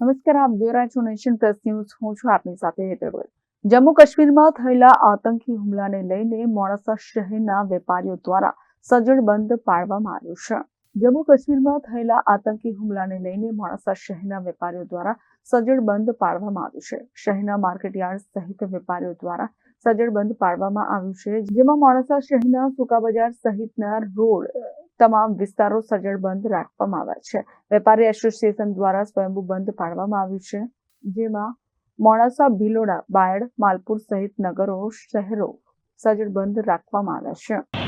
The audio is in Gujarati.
નમસ્કાર, આપ જોઈ રહ્યા છો નેશન પ્લસ ન્યૂઝ. હું છું આપની સાથે હેતર ભગત. જમ્મુ કાશ્મીરમાં થયેલા આતંકી હુમલાને લઈને મોડાસા શહેરના વેપારીઓ દ્વારા સજ્જડ બંધ પાડવામાં આવ્યું છે. જમ્મુ કાશ્મીરમાં થયેલા આતંકી હુમલાને લઈને મોડાસા શહેરના વેપારીઓ દ્વારા સજ્જડ બંધ પાડવામાં આવ્યું છે. શહેરના માર્કેટયાર્ડ સહિત વેપારીઓ દ્વારા સજ્જડ બંધ પાડવામાં આવ્યું છે, જેમાં મોડાસા શહેરના સુકા બજાર સહિતના રોડ તમામ વિસ્તારો સજ્જડ બંધ રાખવામાં આવ્યા છે. વેપારી એસોસિએશન દ્વારા સ્વયંભૂ બંધ પાડવામાં આવ્યું છે. જેમાં મોડાસા, ભીલોડા, બાયડ, માલપુર સહિત નગરો, શહેરો સજ્જડ બંધ રાખવામાં આવ્યા છે.